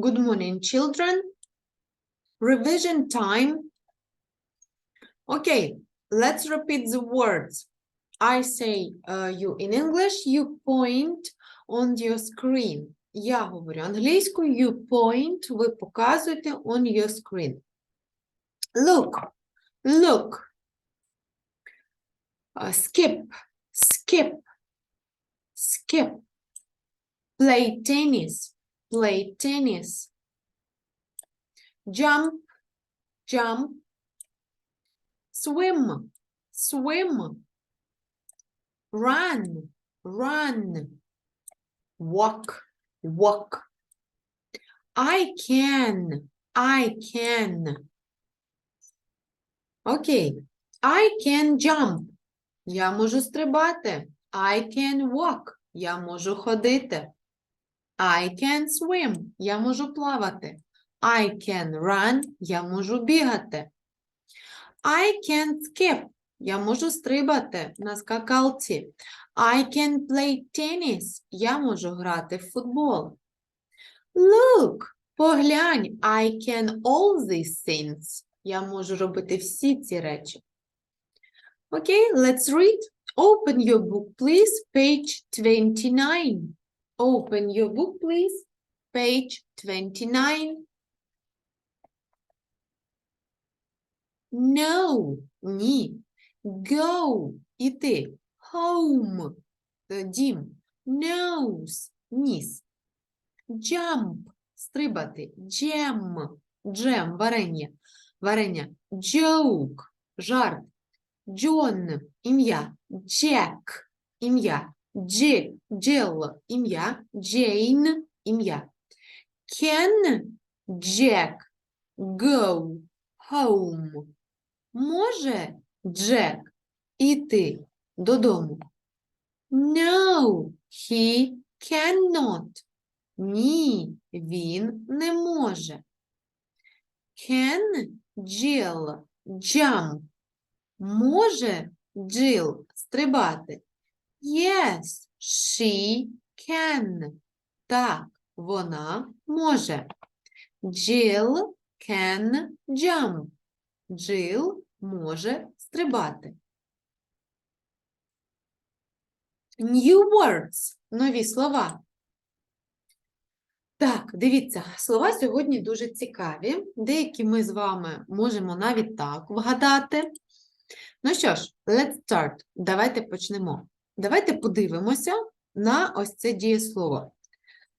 Good morning, children. Revision time. Okay, let's repeat the words. I say uh, you in English, you point on your screen. Я говорю англійською, you point, ви показуєте on your screen. Look, look. Uh, skip, skip, skip. Play tennis, play tennis. Jump, jump. Swim, swim. Run, run. Walk, walk. I can, I can. Okay, I can jump. Я можу стрибати. I can walk. Я можу ходити. I can swim. Я можу плавати. I can run. Я можу бігати. I can skip. Я можу стрибати на скакалці. I can play tennis. Я можу грати в футбол. Look, поглянь. I can all these things. Я можу робити всі ці речі. Okay, let's read. Open your book, please. Page 29. Open your book, please. Page 29. No, ні. Go, іти. Home, е, дім. Nose, ніс. Jump, стрибати. Jam, джем, варення. Варення. Joke, жарт. John, ім'я. Jack, ім'я. Дж, Jill, ім'я. Jane, ім'я. Can Jack go home? Може Джек іти додому? No, he cannot. Ні, він не може. Can Jill jump? Може Jill стрибати? Yes, she can. Так, вона може. Jill can jump. Jill може стрибати. New words – нові слова. Так, дивіться, слова сьогодні дуже цікаві. Деякі ми з вами можемо навіть так вгадати. Ну що ж, let's start. Давайте почнемо. Давайте подивимося на ось це дієслово.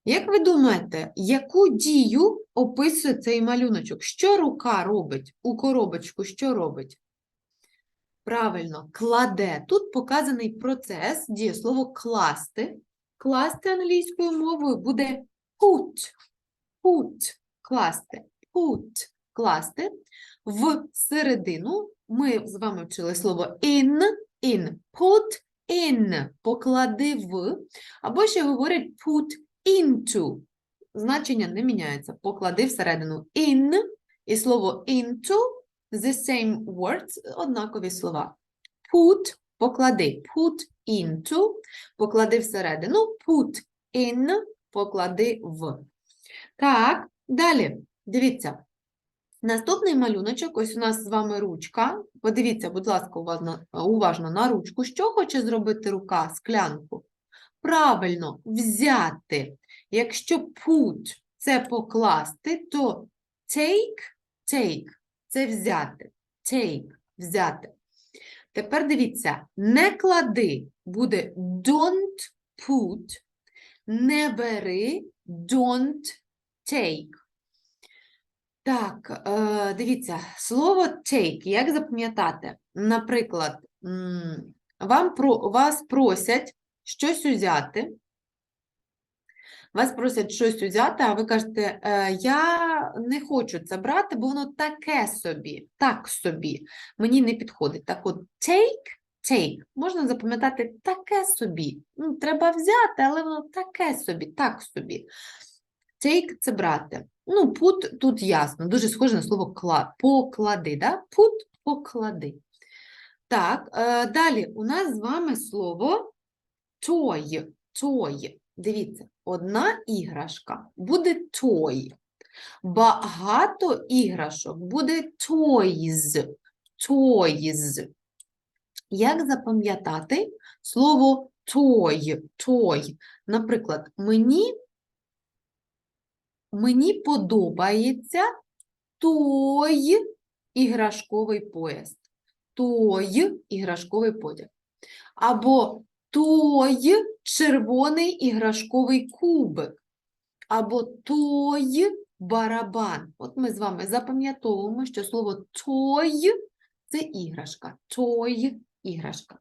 Як ви думаєте, яку дію описує цей малюночок? Що рука робить у коробочку? Що робить? Правильно, кладе. Тут показаний процес, дієслово класти. Класти англійською мовою буде put. Put. Класти. Put. Класти. В середину ми з вами вчили слово in. In. Put in. Поклади в. Або ще говорять put into. Значення не міняється. Поклади всередину in і слово into the same words, однакові слова. Put – поклади, put into, поклади всередину, put in, поклади в. Так, далі, дивіться. Наступний малюночок, ось у нас з вами ручка. Подивіться, будь ласка, уважно, уважно на ручку. Що хоче зробити рука, склянку? Правильно, взяти. Якщо put – це покласти, то take – take – це взяти. Take – взяти. Тепер дивіться, не клади, буде don't put, не бери, don't take. Так, е, дивіться, слово take, як запам'ятати? Наприклад, вам про, вас просять щось узяти, вас просять щось взяти, а ви кажете, «Е, я не хочу це брати, бо воно таке собі, так собі, мені не підходить. Так от, take, take, можна запам'ятати таке собі. Ну, треба взяти, але воно таке собі, так собі. Take – це брати. Ну, put тут ясно, дуже схоже на слово поклади, да? Put – поклади. Так, е, далі у нас з вами слово toy, toy. Дивіться, одна іграшка буде toy. Багато іграшок буде toys. Toys. Як запам'ятати слово toy? Toy. Наприклад, мені, мені подобається той іграшковий поїзд. Той іграшковий потяг. Або той червоний іграшковий кубик. Або той барабан. От ми з вами запам'ятовуємо, що слово той це іграшка. Той іграшка.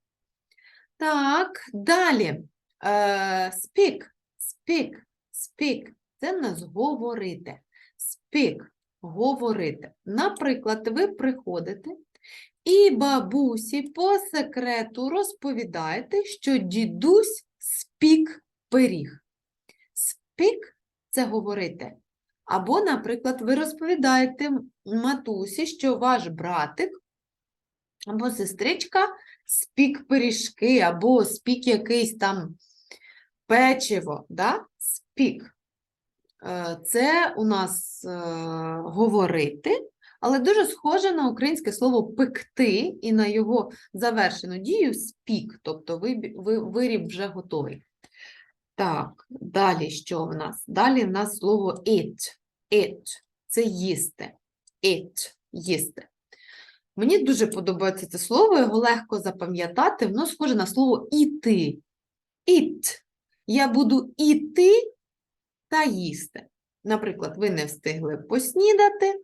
Так, далі. Е, speak, speak, speak. Це в нас говорити. Speak, говорити. Наприклад, ви приходите і бабусі по секрету розповідаєте, що дідусь спік пиріг. Спік це говорити. Або, наприклад, ви розповідаєте матусі, що ваш братик або сестричка спік пиріжки, або спік якийсь там печиво, да? спік. Е, Це у нас е, говорити, але дуже схоже на українське слово пекти і на його завершену дію спік, тобто ви- виріб вже готовий. Так, далі що в нас? Далі в нас слово eat. Eat – це їсти. Eat – їсти. Мені дуже подобається це слово, його легко запам'ятати, воно схоже на слово іти. Eat. Я буду іти та їсти. Наприклад, ви не встигли поснідати,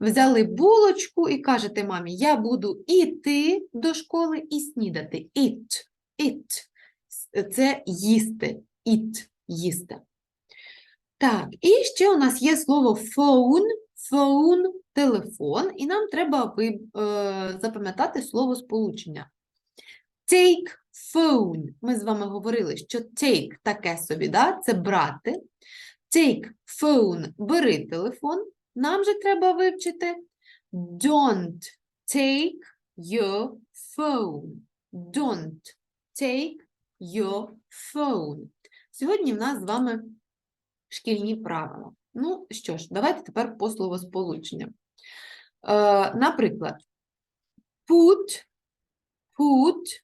взяли булочку і кажете мамі, я буду іти до школи і снідати. Eat. Eat. Це їсти. Eat. Їсти. Так, і ще у нас є слово phone. Phone – телефон, і нам треба е, запам'ятати слово сполучення. Take phone. Ми з вами говорили, що take таке собі, да? це брати. Take phone – бери телефон. Нам же треба вивчити don't take your phone. Don't take your phone. Sьогодні в нас з вами шкільні правила. Ну що ж, давайте тепер по словосполученням. Е, наприклад, put, put,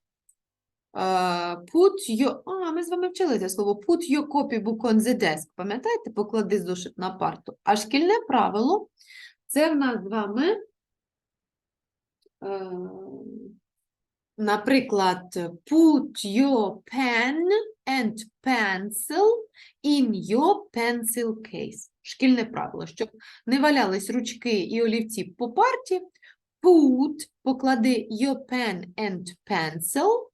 put your, а, ми з вами вчили це слово, put your copybook on the desk. Пам'ятаєте, поклади зошит на парту. А шкільне правило – це в нас з вами, е, наприклад, put your pen and pencil in your pencil case. Шкільне правило, щоб не валялись ручки і олівці по парті, put, поклади your pen and pencil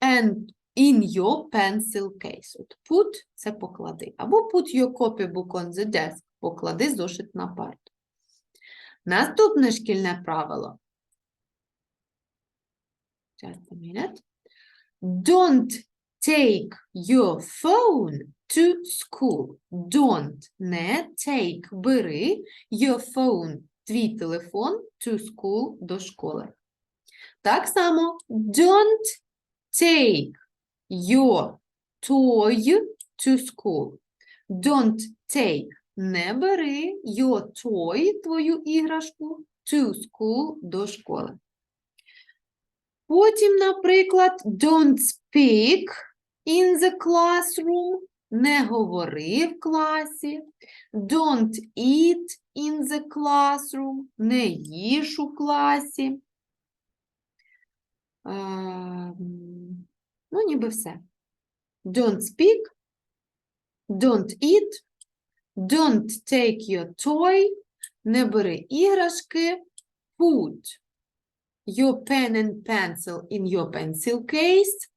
and in your pencil case. От put – це поклади. Або put your copybook on the desk, поклади зошит на парту. Наступне шкільне правило. Just a minute. Don't take your phone to school. Don't, не take, бери your phone, твій телефон to school, до школи. Так само, don't take your toy to school. Don't take, не бери your toy, твою іграшку, to school, до школи. Потім, наприклад, don't speak in the classroom, не говори в класі. Don't eat in the classroom, не їж у класі. Ем, Ну, ніби все. Don't speak, don't eat, don't take your toy, не бери іграшки, put your pen and pencil in your pencil case.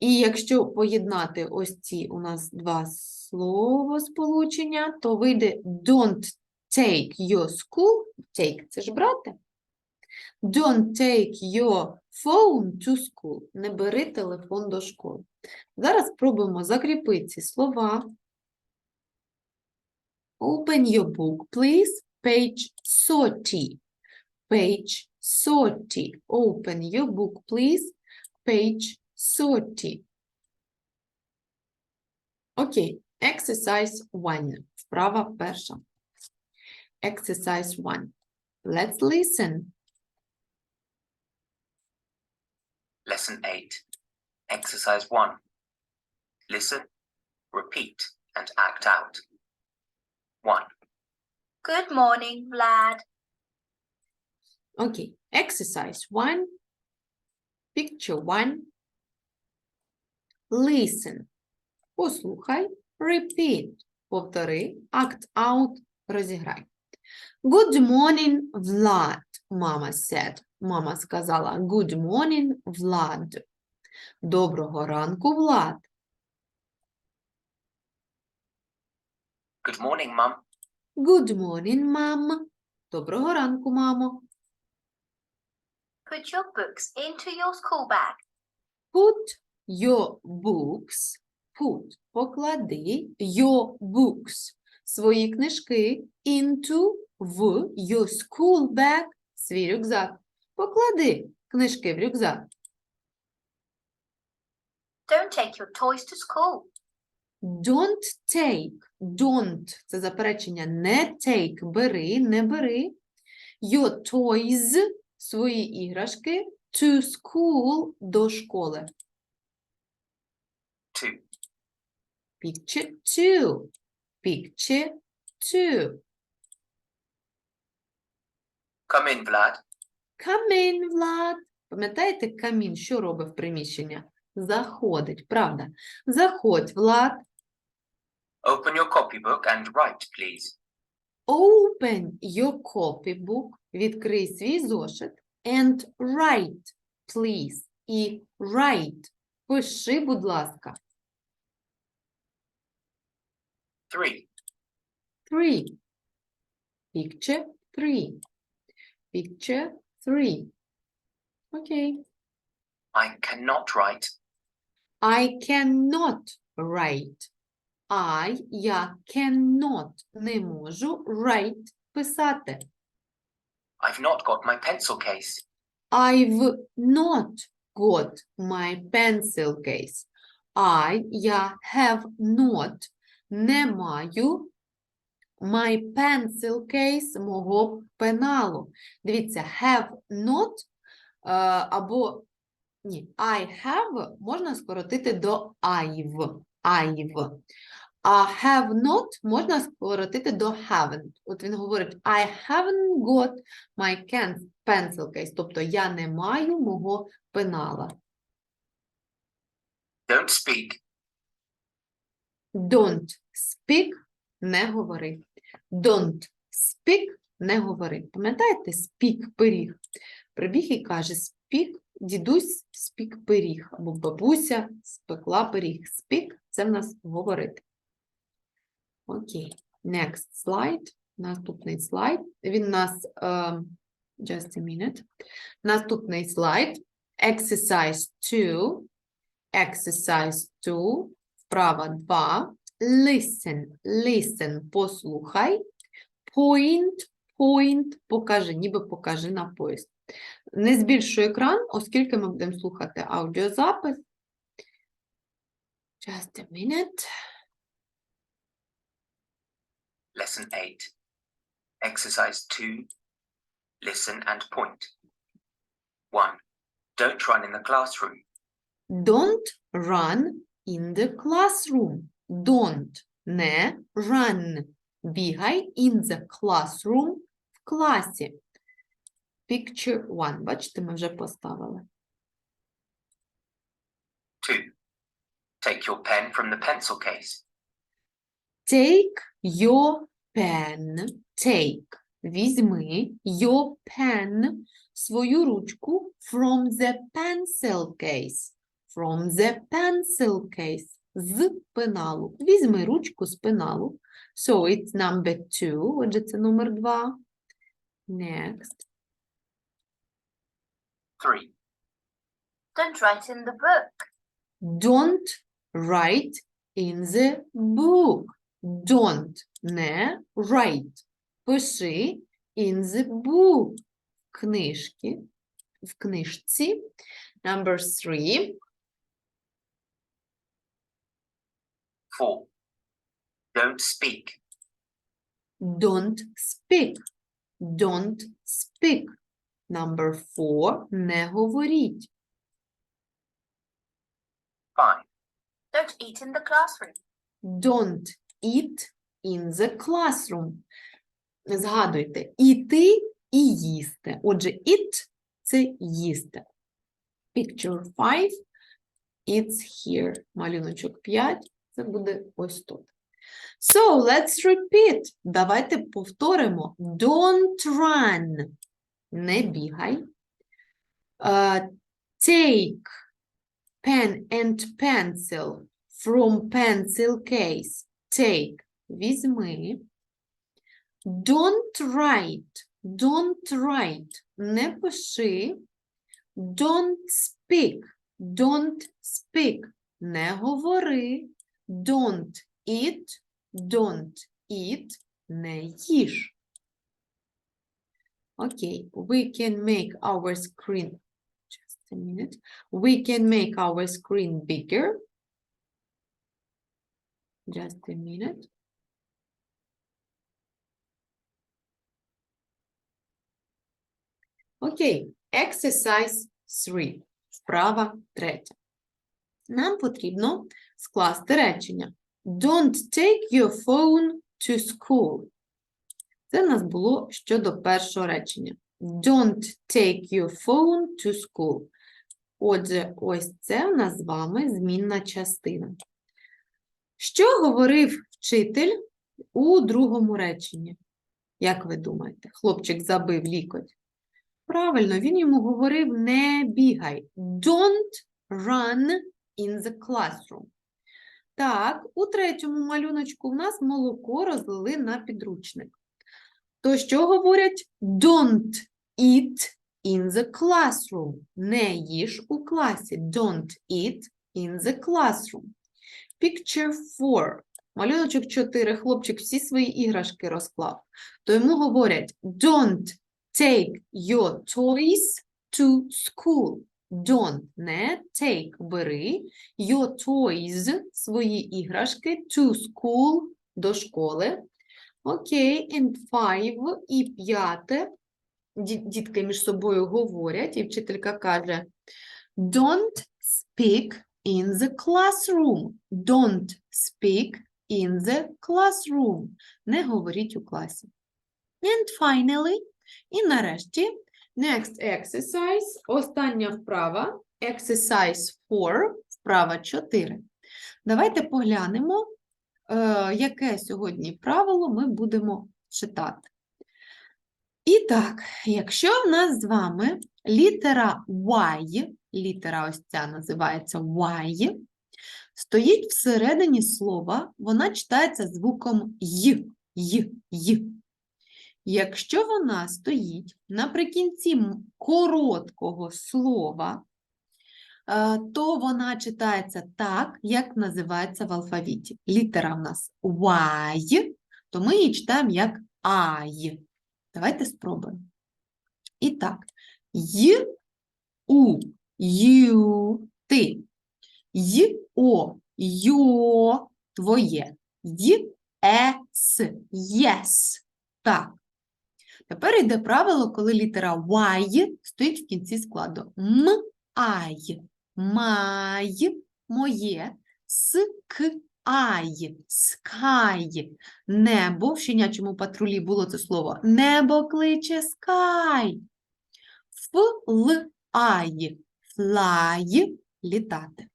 І якщо поєднати ось ці у нас два словосполучення, то вийде don't take your school, take – це ж брати. Don't take your phone to school. Не бери телефон до школи. Зараз спробуємо закріпити ці слова. Open your book, please. Page 30. Page 30. Open your book, please. Page 30. Окей. Exercise 1. Вправа перша. Exercise 1. Let's listen. Lesson 8. Exercise 1. Listen, repeat, and act out. 1. Good morning, Vlad. Okay, exercise 1. Picture 1. Listen. Послухай. Repeat. Повтори. Act out. Розіграй. Good morning, Vlad, мама said. Мама сказала good morning, Vlad. Доброго ранку, Влад. Good morning, Mum. Good morning, mom. Доброго ранку, мамо. Put your books into your school bag. Put your books. Put. Поклади your books. Свої книжки into в your school bag. Свій рюкзак. Поклади книжки в рюкзак. Don't take your toys to school. Don't take. Don't. Це заперечення. Не take. Бери, не бери. Your toys. Свої іграшки. To school. До школи. 2. Picture two. Picture two. Come in, Vlad. In, Влад. Пам'ятаєте, камін що робить в приміщення? Заходить, правда? Заходь, Влад. Open your copybook and write, please. Open your copybook. Відкрий свій зошит. And write, please. І write. Пиши, будь ласка. 3. Three. Picture three. Picture three. Окей. I cannot write. I cannot write. I, я cannot, не можу write, писати. I've not got my pencil case. I've not got my pencil case. I, я have not, не маю my pencil case мого пеналу. Дивіться, have not е, або ні, I have можна скоротити до I've. I've. А have not можна скоротити до haven't. От він говорить I haven't got my pencil case. Тобто я не маю мого пенала. Don't speak. Don't speak – не говори. Don't speak – не говори. Пам'ятаєте, speak – пиріг. Прибіг і каже speak, дідусь спік пиріг, або бабуся спекла пиріг. Speak – це в нас говорити. Окей, next slide. Наступний слайд. Він у нас, ем, just a minute. Наступний слайд. Exercise 2. Exercise 2. Вправа 2. Listen, listen, послухай. Point, point, покажи, ніби покажи на поїзд. Не збільшую екран, оскільки ми будемо слухати аудіозапис. Just a minute. Lesson 8. Exercise 2. Listen and point. 1. Don't run in the classroom. Don't run in the classroom. Don't не run. Бігай in the classroom в класі. Picture one. Бачите, ми вже поставили. 2. Take your pen from the pencil case. Take your pen. Take. Візьми your pen. Свою ручку from the pencil case. From the pencil case. З пеналу. Візьми ручку з пеналу. So it's number two. Отже, це номер два. Next. 3. Don't write in the book. Don't write in the book. Don't не write. Пиши in the book. Книжки. В книжці. Number three. 4. Don't speak. Don't speak. Don't speak. Number four. Не говоріть. Five. Don't eat in the classroom. Don't eat in the classroom. Згадуйте, іти і їсти. Отже, eat – це їсти. Picture 5. It's here. Малюночок 5. Це буде ось тут. So, let's repeat. Давайте повторимо. Don't run. Не бігай. Uh, take pen and pencil from pencil case. Take. Візьми. Don't write. Don't write. Не пиши. Don't speak. Don't speak. Не говори. Don't eat. Don't eat. Не їж. Okay, we can make our screen. Just a minute. We can make our screen bigger. Just a minute. Окей, exercise 3. Вправа третя. Нам потрібно скласти речення. Don't take your phone to school. Це в нас було щодо першого речення. Don't take your phone to school. Отже, ось це в нас з вами змінна частина. Що говорив вчитель у другому реченні? Як ви думаєте, хлопчик забив лікоть? Правильно, він йому говорив не бігай. Don't run in the classroom. Так, у третьому малюночку в нас молоко розлили на підручник. То що говорять? Don't eat in the classroom. Не їж у класі. Don't eat in the classroom. Picture 4. Малюночок 4. Хлопчик всі свої іграшки розклав. То йому говорять Don't take your toys to school. Don't, не take, бери your toys, свої іграшки to school, до школи. Окей, and five, і п'яте. Дітки між собою говорять, і вчителька каже Don't speak in the classroom. Don't speak in the classroom. Не говоріть у класі. And finally, і нарешті, next exercise, остання вправа, exercise 4, вправа 4. Давайте поглянемо, е, яке сьогодні правило ми будемо читати. І так, якщо в нас з вами літера Y, літера ось ця називається Y, стоїть всередині слова, вона читається звуком Й, Й, Й. Якщо вона стоїть наприкінці короткого слова, е, то вона читається так, як називається в алфавіті. Літера в нас Y, то ми її читаємо як I. Давайте спробуємо. І так, Й, У, Ю, ти. Й, О, Йо, твоє. Й, Е, С. Так. Тепер йде правило, коли літера Y стоїть в кінці складу. М, Ай, май, моє, sk, ай, скай. Небо, в щенячому патрулі було це слово. Небо кличе скай. Фл-ай, флай, літати.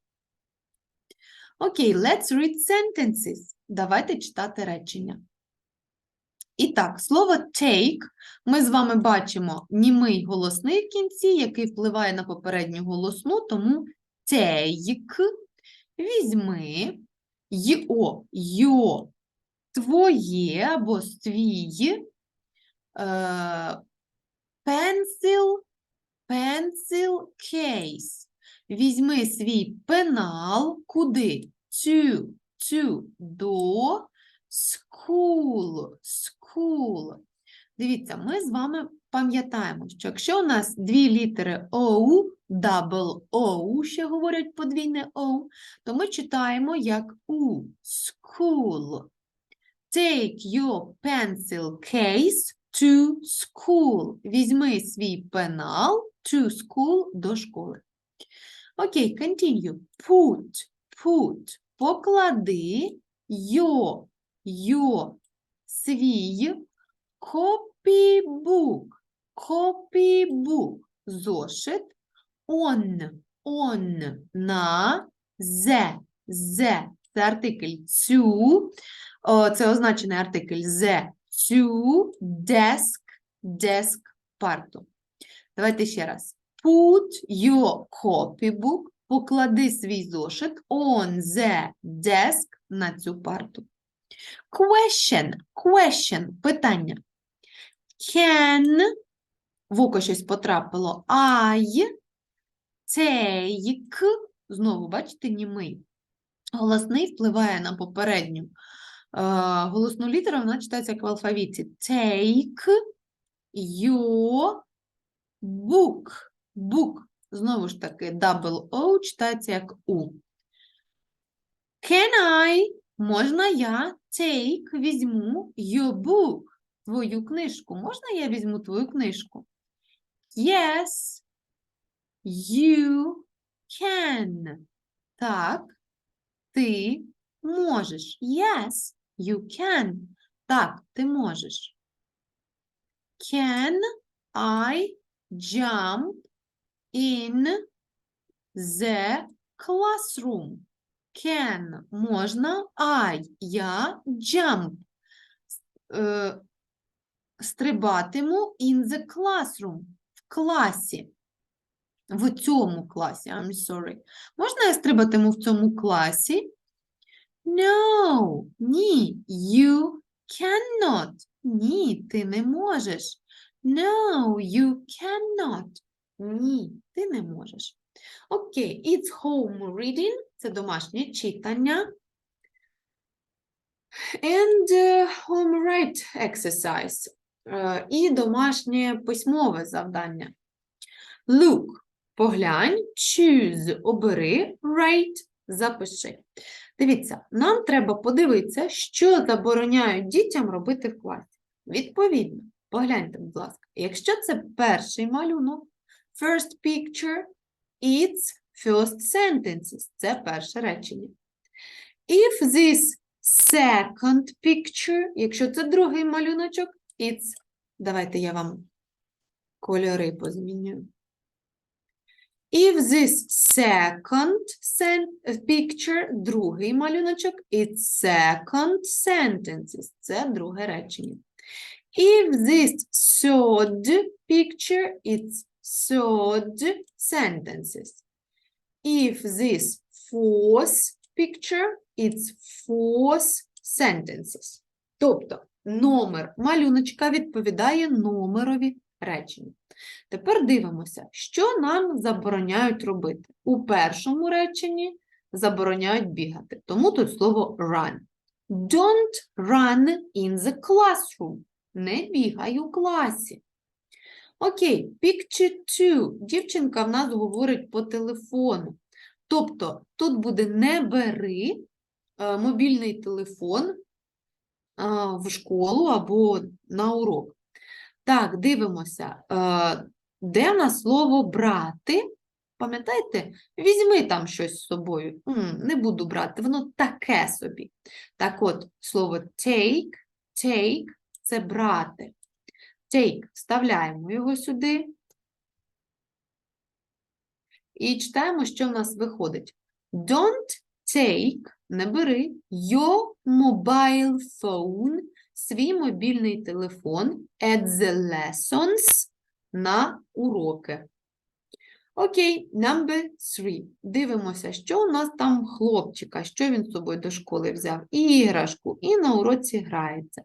Окей, let's read sentences. Давайте читати речення. І так, слово take ми з вами бачимо німий голосний в кінці, який впливає на попередню голосну, тому take, візьми, йо, йо, твоє або свій, е, pencil, pencil case. Візьми свій пенал куди? To, to, до school, school. Дивіться, ми з вами пам'ятаємо, що якщо у нас дві літери O, double O, ще говорять подвійне O, то ми читаємо як U, school. Take your pencil case to school. Візьми свій пенал to school до школи. Окей, continue. Put, put. Поклади your, your, свій copybook, copybook, зошит. On, on, на, the, the, це артикль цю, це означений артикль the, цю, desk, desk, парту. Давайте ще раз. Put your copybook, поклади свій зошит. On the desk на цю парту. Question, question, питання. Can, в око щось потрапило, I take, знову, бачите, німий. Голосний впливає на попередню. Е, голосну літеру вона читається як в алфавіті. Take your book. Book. Знову ж таки, double O читається як U. Can I, можна я take, візьму your book, твою книжку. Можна я візьму твою книжку? Yes, you can. Так, ти можеш. Yes, you can. Так, ти можеш. Can I jump in the classroom? Can можна I, я jump. Е, стрибатиму in the classroom в класі. В цьому класі, I'm sorry. Можна я стрибатиму в цьому класі? No, ні, you cannot. Ні, ти не можеш. No, you cannot. Ні, ти не можеш. Окей, it's home reading – це домашнє читання. And uh, home write exercise е, і домашнє письмове завдання. Look – поглянь, choose – обери, write – запиши. Дивіться, нам треба подивитися, що забороняють дітям робити в класі. Відповідно, погляньте, будь ласка, якщо це перший малюнок, first picture, it's first sentences – це перше речення. If this second picture, якщо це другий малюночок, it's, давайте я вам кольори позмінюю. If this second picture, другий малюночок, it's second sentences, це друге речення. If this third picture, it's third sentences. If this fourth picture, it's fourth sentences. Тобто номер малюночка відповідає номерові речення. Тепер дивимося, що нам забороняють робити. У першому реченні забороняють бігати, тому тут слово run. Don't run in the classroom. Не бігай у класі. Окей, picture 2. Дівчинка в нас говорить по телефону. Тобто тут буде не бери е, мобільний телефон е, в школу або на урок. Так, дивимося, е, де в нас слово брати? Пам'ятаєте? Візьми там щось з собою. М, не буду брати, воно таке собі. Так от, слово take, take – це брати. Take, вставляємо його сюди. І читаємо, що в нас виходить. Don't take, не бери, your mobile phone, свій мобільний телефон at the lessons на уроки. Окей, number three. Дивимося, що у нас там хлопчика, що він з собою до школи взяв. Іграшку, і на уроці грається.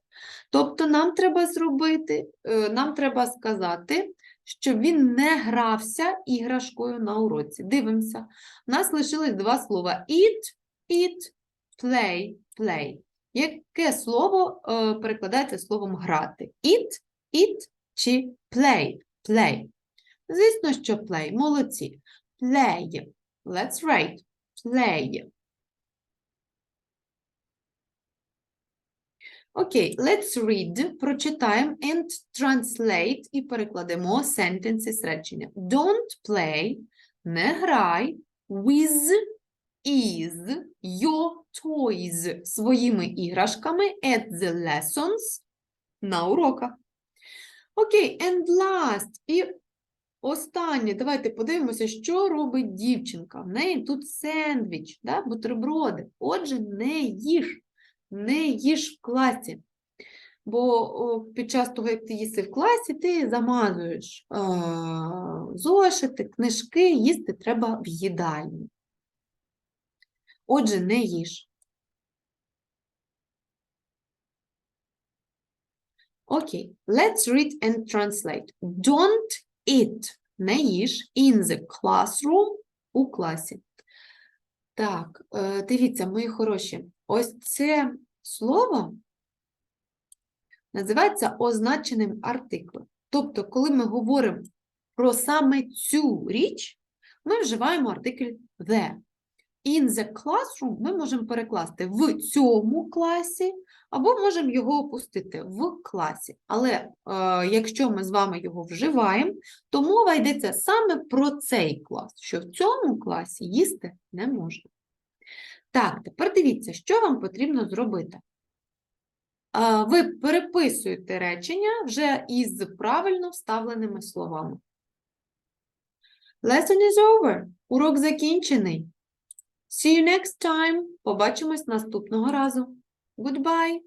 Тобто нам треба зробити, е, нам треба сказати, щоб він не грався іграшкою на уроці. Дивимося. У нас лишилось два слова eat, eat, play, play. Яке слово е, перекладається словом грати? Eat, eat чи play, play. Звісно, що play. Молодці. Play. Let's write. Play. Окей, okay, let's read, прочитаємо and translate і перекладемо sentences речення. Don't play, не грай with is your toys своїми іграшками at the lessons на уроках. Окей, okay, and last. І останнє. Давайте подивимося, що робить дівчинка. В неї тут сендвіч, да, бутерброди. Отже, не їж, не їж в класі. Бо під час того, як ти їси в класі, ти замазуєш е- зошити, книжки, їсти треба в їдальні. Отже, не їж. Окей, let's read and translate. Don't eat, не їж, in the classroom, у класі. Так, е, дивіться, мої хороші, ось це слово називається означеним артиклем. Тобто, коли ми говоримо про саме цю річ, ми вживаємо артикль the. In the classroom ми можемо перекласти в цьому класі, або можемо його опустити в класі. Але е, якщо ми з вами його вживаємо, то мова йдеться саме про цей клас, що в цьому класі їсти не можна. Так, тепер дивіться, що вам потрібно зробити. Е, Ви переписуєте речення вже із правильно вставленими словами. Lesson is over. Урок закінчений. See you next time. Побачимось наступного разу. Goodbye.